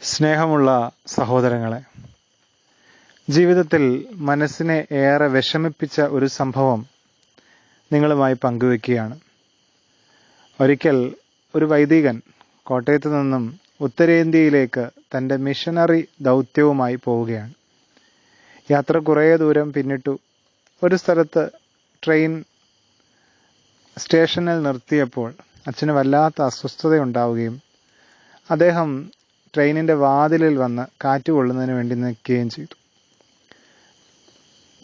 സ്നേഹമുള്ള സഹോദരങ്ങളെ ജീവിതത്തിൽ മനസ്സിനെ ഏറെ വിഷമിപ്പിച്ച ഒരു സംഭവം നിങ്ങളുമായി പങ്കുവെക്കുകയാണ്. ഒരിക്കൽ ഒരു വൈദികൻ കോട്ടയത്ത് നിന്നും ഉത്തരേന്ത്യയിലേക്ക് തന്റെ മിഷനറി ദൗത്യവുമായി പോവുകയാണ്. യാത്ര കുറേ ദൂരം പിന്നിട്ടു ഒരു സ്ഥലത്ത് ട്രെയിൻ സ്റ്റേഷനിൽ നിർത്തിയപ്പോൾ അച്ഛന് വല്ലാത്ത അസ്വസ്ഥതയുണ്ടാവുകയും അദ്ദേഹം ട്രെയിനിന്റെ വാതിലിൽ വന്ന് കാറ്റ് കൊള്ളുന്നതിന് വേണ്ടി നിൽക്കുകയും ചെയ്തു.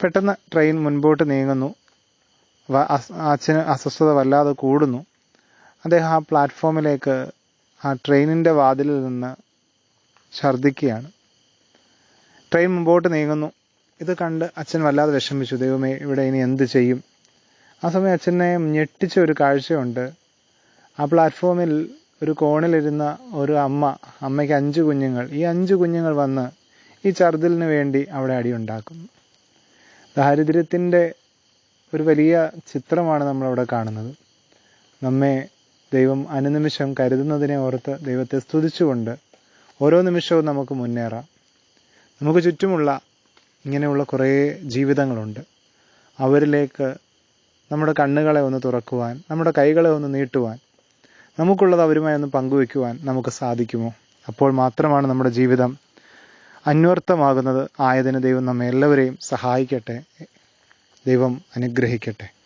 പെട്ടെന്ന് ട്രെയിൻ മുൻപോട്ട് നീങ്ങുന്നു. അച്ഛന് അസ്വസ്ഥത വല്ലാതെ കൂടുന്നു. അദ്ദേഹം ആ പ്ലാറ്റ്ഫോമിലേക്ക് ആ ട്രെയിനിന്റെ വാതിലിൽ നിന്ന് ഛർദ്ദിക്കുകയാണ്. ട്രെയിൻ മുമ്പോട്ട് നീങ്ങുന്നു. ഇത് കണ്ട് അച്ഛൻ വല്ലാതെ വിഷമിച്ചു. ദൈവമേ ഇവിടെ ഇനി എന്ത് ചെയ്യും? ആ സമയം അച്ഛനെ ഞെട്ടിച്ച ഒരു കാഴ്ചയുണ്ട്. ആ പ്ലാറ്റ്ഫോമിൽ ഒരു കോണിലിരുന്ന ഒരു അമ്മ അമ്മയ്ക്ക് അഞ്ച് കുഞ്ഞുങ്ങൾ. ഈ അഞ്ച് കുഞ്ഞുങ്ങൾ വന്ന് ഈ ചർദിലിന് വേണ്ടി അവിടെ അടിയുണ്ടാക്കുന്നു ദാരിദ്ര്യത്തിന്റെ ഒരു വലിയ ചിത്രമാണ് നമ്മളവിടെ കാണുന്നത്. നമ്മെ ദൈവം അനുനിമിഷം കരുതുന്നതിനെ ഓർത്ത് ദൈവത്തെ സ്തുതിച്ചുകൊണ്ട് ഓരോ നിമിഷവും നമുക്ക് മുന്നേറാം. നമുക്ക് ചുറ്റുമുള്ള ഇങ്ങനെയുള്ള കുറേ ജീവിതങ്ങളുണ്ട്. അവരിലേക്ക് നമ്മുടെ കണ്ണുകളെ ഒന്ന് തുറക്കുവാൻ നമ്മുടെ കൈകളെ ഒന്ന് നീട്ടുവാൻ നമുക്കുള്ളത് അവരുമായി ഒന്ന് പങ്കുവെക്കുവാൻ നമുക്ക് സാധിക്കുമോ? അപ്പോൾ മാത്രമാണ് നമ്മുടെ ജീവിതം അന്വർത്ഥമാകുന്നത്. ആയതിന് ദൈവം നമ്മെ എല്ലാവരെയും സഹായിക്കട്ടെ. ദൈവം അനുഗ്രഹിക്കട്ടെ.